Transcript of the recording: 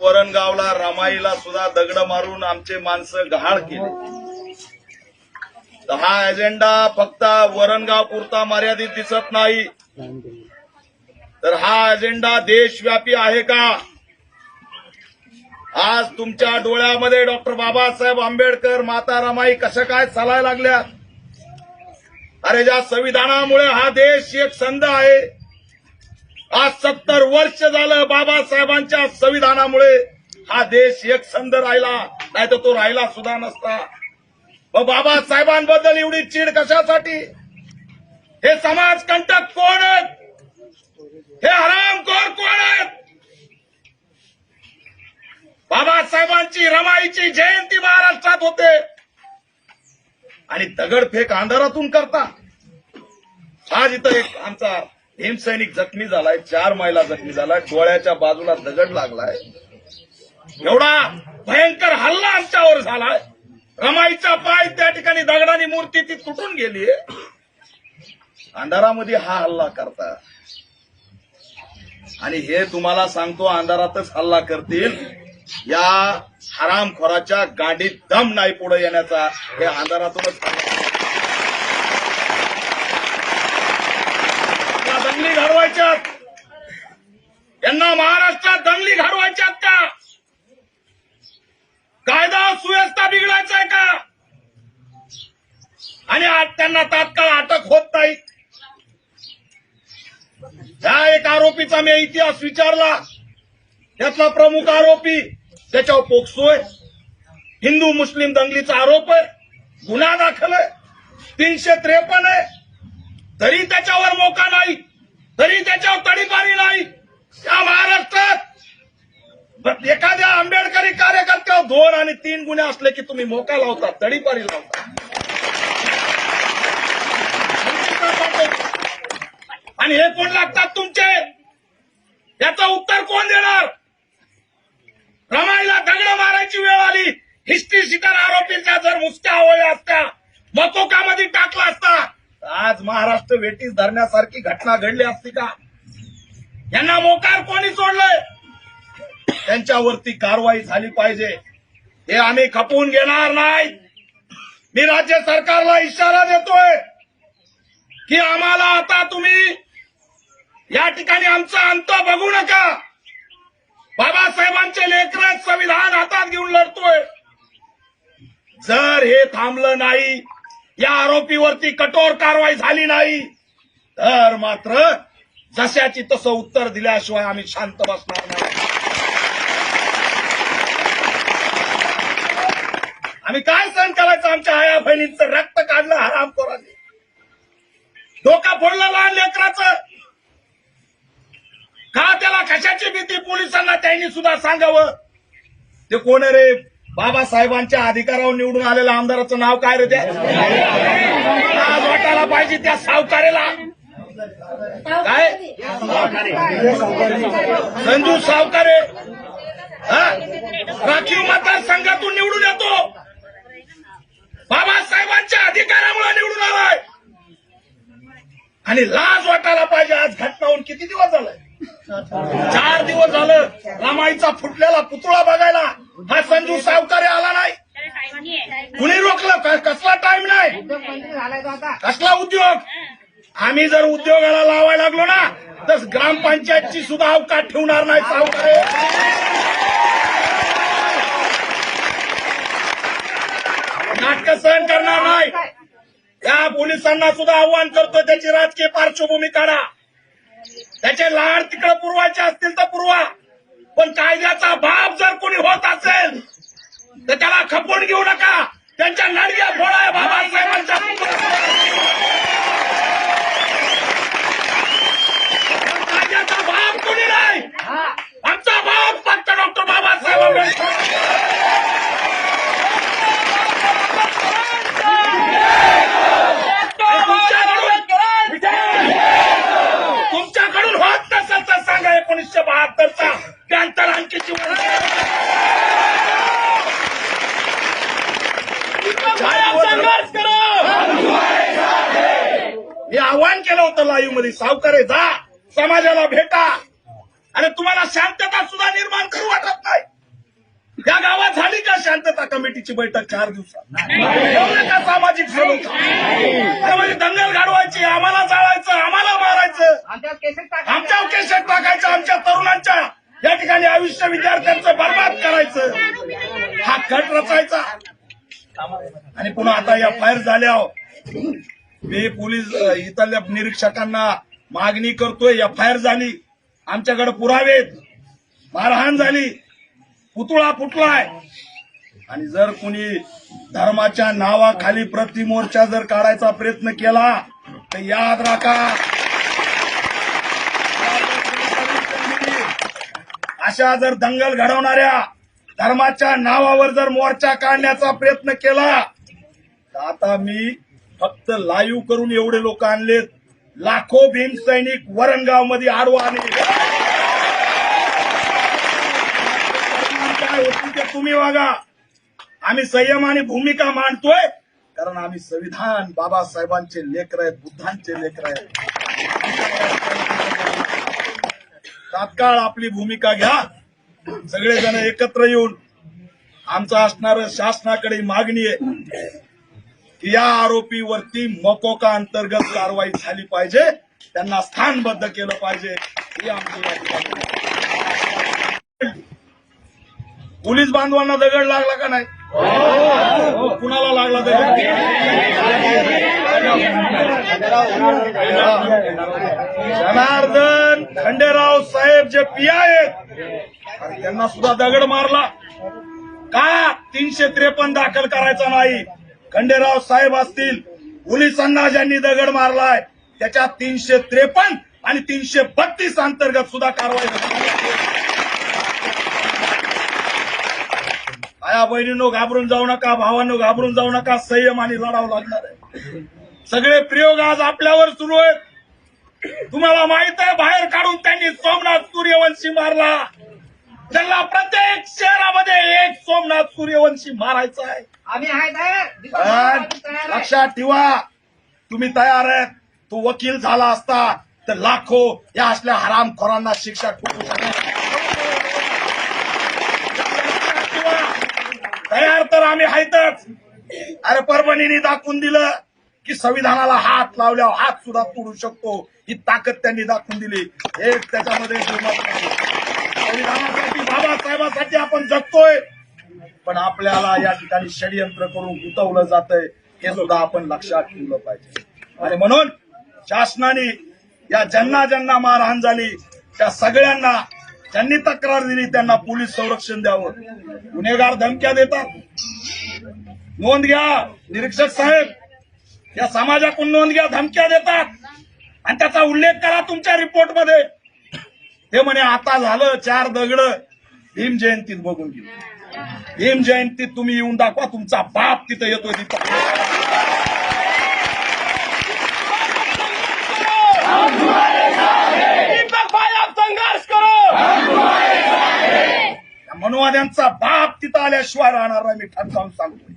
वरणगावला रमाईला सुद्धा दगड मारून आमचे माणसं गहाळ केले. तर हा अजेंडा फक्त वरणगाव पुरता मर्यादित दिसत नाही. तर हा अजेंडा देशव्यापी आहे का? आज तुमच्या डोळ्यामध्ये डॉक्टर बाबासाहेब आंबेडकर माता रमाई कशा काय चालायला लागल्या? अरे ज्या संविधानामुळे हा देश एक संध आहे आज सत्तर वर्ष झालं बाबासाहेबांच्या संविधानामुळे हा देश एकसंध राहिला नाही तर तो राहिला सुद्धा नसता. मग बाबासाहेबांबद्दल एवढी चीड कशासाठी? हे समाजकंटक कोण आहेत? हे हरामखोर कोण आहेत? बाबासाहेबांची रमाईची जयंती महाराष्ट्रात होते. आणि दगडफेक अंधारातून करता आज इथं एक आमचा हिमसैनिक जखमी झालाय चार महिला जखमी झालाय डोळ्याच्या बाजूला दगड लागलाय. एवढा भयंकर हल्ला आमच्यावर झालाय. रमाईचा पाय त्या ठिकाणी दगडाने मूर्ती ती तुटून गेली. अंधारामध्ये हा हल्ला करता. आणि हे तुम्हाला सांगतो अंधारातच हल्ला करतील. या हरामखोराच्या गाडीत दम नाही पुढे येण्याचा. हे अंधारातूनच या दंगली घडवायच्यात. यांना महाराष्ट्रात दंगली घडवायच्यात का? कायदा सुव्यवस्था बिघडायचा आहे का? आणि त्यांना तात्काळ अटक होत नाही. त्या एक आरोपीचा मी इतिहास विचारला. त्यातला प्रमुख आरोपी त्याच्यावर पोक्सोय आहे. हिंदू मुस्लिम दंगलीचा आरोप आहे. गुन्हा दाखल आहे. तीनशे त्रेपन्न आहे. तरी त्याच्यावर मोका नाही. तरी त्याच्यावर तडीपारी नाही या महाराष्ट्रात एखाद्या आंबेडकरी कार्यकर्त्यावर दोन आणि तीन गुन्हे असले की तुम्ही मोका लावता तडीपारी लावता. आणि हे कोण लागतात तुमचे. याचं उत्तर कोण देणार? रमाईला दगड मारायची वेळ आली. हिस्ट्री शिकार आरोपींच्या जर मुसक्या आवळ्या असत्या मकोकामध्ये टाकला असता आज महाराष्ट्र वेटीस धरण्यासारखी घटना घडली असती का? यांना मोकार कोणी सोडलंय? त्यांच्यावरती कारवाई झाली पाहिजे. हे आम्ही खपवून घेणार नाही. मी राज्य सरकारला इशारा देतोय की आम्हाला आता तुम्ही या ठिकाणी आमचा अंत बघू नका. बाबासाहेबांचे लेकर संविधान हातात घेऊन लढतोय. जर हे थांबलं नाही या आरोपीवरती कठोर कारवाई झाली नाही. तर मात्र जशाची तसं उत्तर दिल्याशिवाय आम्ही शांत बसणार नाही. आम्ही काय सहन करायचं? आमच्या आया बहिणींचं रक्त काढलं हराम कोराने डोका फोडलं लहान लेकराचं. का त्याला कशाची भीती? पोलिसांना त्यांनी सुद्धा सांगावं. ते कोण रे? बाबासाहेबांच्या अधिकारावर निवडून आलेल्या आमदाराचं नाव काय रे त्या? आज वाटायला पाहिजे त्या सावकारेला. काय? संजू सावकारे. हा? राखीव मतदारसंघातून निवडून येतो. बाबासाहेबांच्या अधिकारामुळे निवडून आलाय. आणि लाज वाटायला पाहिजे आज घटना होऊन किती दिवस झालाय? चार दिवस झालं रामाईचा फुटलेला पुतळा बघायला. हा संजू सावकारे आला नाही. कुणी रोखलं? कसला टाइम नाही? कसला उद्योग? आम्ही जर उद्योगाला लावायला लागलो ना तर ग्रामपंचायतची सुद्धा अवकाश ठेवणार नाही सावकारे. नाटक सहन करणार नाही. या पोलिसांना सुद्धा आव्हान करतो त्याची राजकीय पार्श्वभूमी काढा. त्याचे लाड तिकडे पुरवायचे असतील तर पुरवा. पण कायद्याचा बाप जर कोणी होत असेल तर त्याला खपवून घेऊ नका. त्यांच्या नडग्या फोडा बाबासाहेबांच्या पण कायद्याचा बाप कोणी नाही आमचा बाप फक्त डॉक्टर बाबासाहेब आंबेडकर तुमच्याकडून होत नसेल तर सांगा एकोणीसशे बहात्तरचा त्यानंतर आणखी जीवन संघर्ष करो! मी आव्हान केलं होतं लाईव्हमध्ये सावकारे जा समाजाला भेटा आणि तुम्हाला शांतता सुद्धा निर्माण करू वाटत नाही. कमिटीची बैठक चार दिवसात? का सामाजिक अरे म्हणजे दंगल गाडवायची आम्हाला जाळायचं आम्हाला मारायचं. आमच्या केसेस टाकायचं आमच्या तरुणांच्या या ठिकाणी आयुष्य विद्यार्थ्यांचं बर्बाद करायचं. हा कट रचायचा. आणि पुन्हा आता या फायर झाल्यावर मी पोलीस इथल्या निरीक्षकांना मागणी करतोय एफ आय आर झाली. आमच्याकडे पुरावेत मारहाण झाली. पुतळा फुटलाय. आणि जर कुणी धर्माच्या नावाखाली प्रतिमोर्चा जर काढायचा प्रयत्न केला तर याद राखा. अशा जर दंगल घडवणाऱ्या धर्माच्या नावावर जर मोर्चा काढण्याचा प्रयत्न केला तर आता मी फक्त लाईव्ह करून एवढे लोक आणलेत. लाखो भीम सैनिक वरणगावमध्ये आडवा आले. काय होती ते तुम्ही वागा. आम्ही संयम आणि भूमिका मांडतोय कारण आम्ही संविधान बाबासाहेबांचे लेकर आहेत बुद्धांचे लेकर आहेत. तात्काळ आपली भूमिका घ्या. सगळेजण एकत्र येऊन आमचं असणार शासनाकडे मागणी आहे की या आरोपीवरती मकोका अंतर्गत कारवाई झाली पाहिजे. त्यांना स्थानबद्ध केलं पाहिजे. ही आमची या पोलीस बांधवांना दगड लागला का नाही? हो, हो. कुणाला लागला दगड? जनार्दन खंडेराव साहेब जे पिया आहेत त्यांना सुद्धा दगड मारला. का तीनशे त्रेपन्न दाखल करायचा नाही? खंडेराव साहेब असतील पोलिसांना ज्यांनी दगड मारलाय त्याच्यात तीनशे त्रेपन्न आणि तीनशे बत्तीस अंतर्गत सुद्धा कारवाई आया बहिणींनो घाबरून जाऊ नका भावांनो घाबरून जाऊ नका संयम आणि लढावं लागणार आहे. सगळे प्रयोग आज आपल्यावर सुरू आहेत. तुम्हाला माहीत आहे बाहेर काढून त्यांनी सोमनाथ सूर्यवंशी मारला. त्यांना प्रत्येक शहरामध्ये एक सोमनाथ सूर्यवंशी मारायचा आहे. आम्ही. लक्षात ठेवा तुम्ही तयार आहेत. तो वकील झाला असता तर लाखो या असल्या हरामखोरांना शिक्षा ठोकू शकत तयार तर आम्ही आहेतच. अरे परभणीने दाखवून दिलं. की संविधानाला हात लावल्यावर हात सुद्धा तोडू शकतो ही ताकद त्यांनी दाखवून दिली. एक त्याच्यामध्ये संविधानासाठी बाबासाहेबांसाठी आपण जगतोय पण आपल्याला या ठिकाणी षडयंत्र करून गुंतवलं जातंय हे सुद्धा आपण लक्षात ठेवलं पाहिजे. आणि म्हणून शासनाने या ज्यांना ज्यांना मारहाण झाली त्या सगळ्यांना ज्यांनी तक्रार दिली त्यांना पोलीस संरक्षण द्यावं. गुन्हेगार धमक्या देतात. नोंद घ्या निरीक्षक साहेब. या समाजाकडून नोंद घ्या धमक्या देतात. आणि त्याचा उल्लेख करा तुमच्या रिपोर्टमध्ये. ते म्हणे आता झालं चार दगड. भीम जयंतीत बघून घेऊ. भीम जयंतीत तुम्ही येऊन दाखवा तुमचा बाप तिथं येतोय तिथं. दीपक मनुवाद्यांचा बाप तिथं आल्याशिवाय राहणार नाही मी ठणकावून सांगतो.